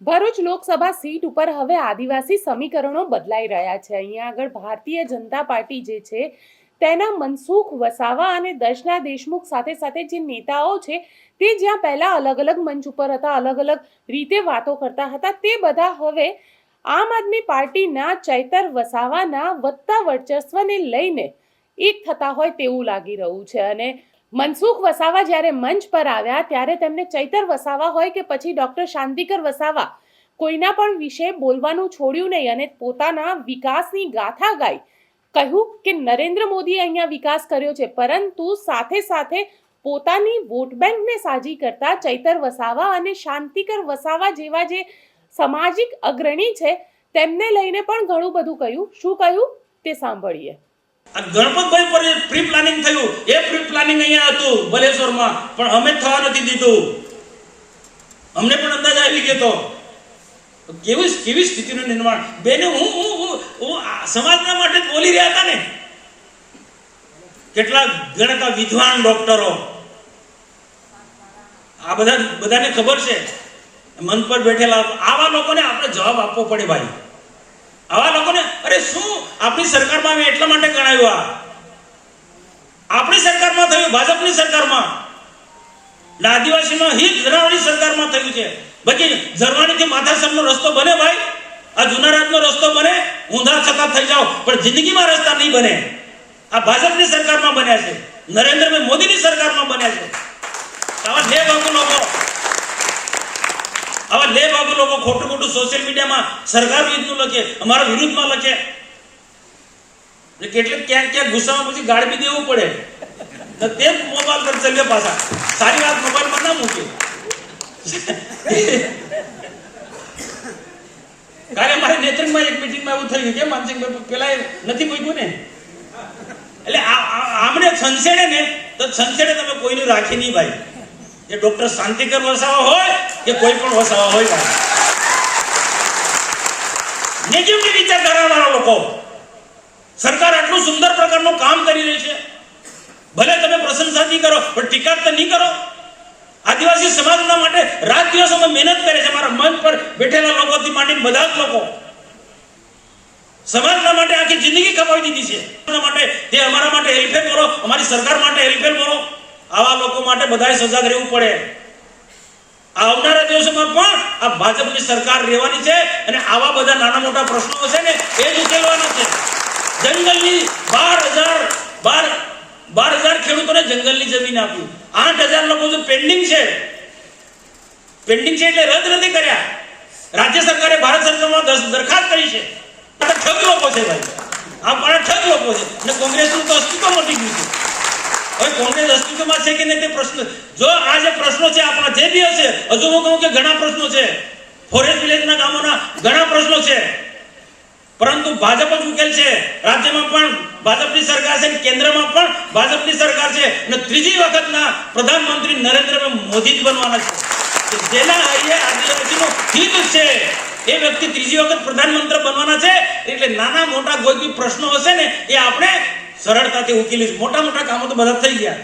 Bharuch Lok Sabha seat ઉપર હવે આદિવાસી સમીકરણો બદલાઈ રહ્યા છે. અહીંયા આગળ ભારતીય જનતા પાર્ટી જે છે, તેના મનસુખ વસાવા અને દર્શના દેશમુખ સાથે સાથે જે નેતાઓ છે, તે જ્યાં પહેલાં અલગ અલગ મંચ ઉપર હતા, અલગ અલગ રીતે વાતો કરતા હતા, તે બધા હવે આમ આદમી પાર્ટીના ચૈતર વસાવાના વધતા વર્ચસ્વને લઈને એક થતા હોય તેવું લાગી રહ્યું છે. અને મનસુખ વસાવા જ્યારે મંચ પર આવ્યા, ત્યારે તેમને ચૈતર વસાવા હોય કે પછી ડોક્ટર શાંતિકર વસાવા, કોઈના પણ વિશે બોલવાનું છોડ્યું નહીં અને પોતાના વિકાસની ગાથા ગાઈ. કહ્યું કે નરેન્દ્ર મોદીએ અહીંયા વિકાસ કર્યો છે, પરંતુ સાથે સાથે પોતાની વોટ બેંકને સાજી કરતા ચૈતર વસાવા અને શાંતિકર વસાવા જેવા જે સામાજિક અગ્રણી છે, તેમને લઈને પણ ઘણું બધું કહ્યું. શું કહ્યું? તે સાંભળીએ. આ ગણપતભાઈ પર પ્રી પ્લાનિંગ થયું, એ પ્રી પ્લાનિંગ અહીંયા હતું બલેશ્વરમાં, પણ અમે થવા નથી દીધું. અમને પણ અંદાજ આવી ગયો તો. કેવી કેવી સ્થિતિનું નિર્માણ? બેને હું હું હું સમાજના માટે બોલી રહ્યા હતા ને. કેટલા ગણતા વિદ્વાન ડોક્ટરો. આ બધા, બધાને ખબર છે. મન પર બેઠેલા આવા લોકોને આપણે જવાબ આપવો પડે ભાઈ. આવા લોકોને, અરે શું? આપણી સરકારમાં મેં એટલા માટે ગણાવ્યું આ? આપણી સરકારમાં થયું, ભાજપની સરકારમાં. ને આદિવાસીનો હિત ધરાવવાની સરકારમાં થયું છે. બાકી ઝરવાણીથી માથાસરનો રસ્તો બને ભાઈ. આ જુનારાજનો રસ્તો બને, ઊંધા છતાં થઈ જાઓ. પણ જિંદગીમાં રસ્તા નહીં બને. આ ભાજપની સરકારમાં બન્યા છે. નરેન્દ્રભાઈ મોદીની સરકારમાં બન્યા છે. આવા જે બાબુ લોકો. આવા લે બાબુ લોકો ખોટું ખોટું સોશિયલ મીડિયામાં સરકાર વિરુદ્ધનું લખે, અમારા વિરુદ્ધમાં લખે. કેટલીક ક્યાંક ક્યાંક ગુસ્સામાં પછી ગાળવી દેવું પડે. તે મોબાઈલ પર ચલ્યો પાછા. સારી વાત મોબાઈલમાં ના મૂકે. કાલે મારે નેત્રંગમાં એક મિટિંગમાં એવું થયું કે માનસિંહભાઈ પેલા નથી મૂક્યું ને? એટલે આમણે છંછેડે ને, તો છંછેડે તમે કોઈનું રાખી નહીં ભાઈ. એ ડોક્ટર શાંતિકર વસાવા હોય કે કોઈ પણ વસાવા હોય નેગેટિવ વિચારધારાવાળા લોકો, સરકાર આટલું સુંદર પ્રકારનું કામ કરી રહી છે. ભલે તમે પ્રશંસા નહીં કરો, પણ ટીકા તો નહીં કરો. આદિવાસી સમાજના માટે રાત દિવસ અમે મહેનત કરે છે. અમારા મંચ પર બેઠેલા લોકોથી માંડીને બધા જ લોકો. સમાજના માટે આખી જિંદગી કમાવી દીધી છે. માટે તે અમારા માટે હેલ્પેલ કરો, અમારી સરકાર માટે હેલ્પેલ કરો. આવા લોકો માટે બધાએ સજાગ રહેવું પડે. આવનારા દિવસોમાં પણ આ ભાજપની સરકાર રહેવાની છે અને આવા બધા નાના મોટા પ્રશ્નો છે ને એ જ ઉકેલવાના છે. જંગલની બાર હજાર ખેડૂતોને જંગલની જમીન આપી. આઠ હજાર લોકો જો પેન્ડિંગ છે. પેન્ડિંગ છે એટલે રદ નથી કર્યા. રાજ્ય સરકારે ભારત સરકારમાં દરખાસ્ત કરી છે. ઠગ લોકો છે ભાઈ. આ પણ ઠગ લોકો છે અને કોંગ્રેસનું તો અસ્તિત્વ મટી ગયું છે હવે છે કે નહીં તે પ્રશ્ન? જો આ જે પ્રશ્નો છે, આપણા જે બી હશે, હજુ હું કહું કે ઘણા પ્રશ્નો છે. ફોરેસ્ટ વિલેજના ગામોના ઘણા પ્રશ્નો છે. પરંતુ ભાજપ જ ઉકેલ છે. રાજ્યમાં પણ ભાજપની સરકાર છે કેન્દ્રમાં પણ ભાજપની સરકાર છે. અને ત્રીજી વખતના પ્રધાનમંત્રી નરેન્દ્ર મોદી જ બનવાના છે. જેના હૈયે આદિવાસીનો હિત છે. એ વ્યક્તિ ત્રીજી વખત પ્રધાનમંત્રી બનવાના છે. એટલે નાના મોટા કોઈ બી પ્રશ્નો હશે ને, એ આપણે સરળતાથી ઉકેલીશું. મોટા મોટા કામો તો બધા થઈ ગયા.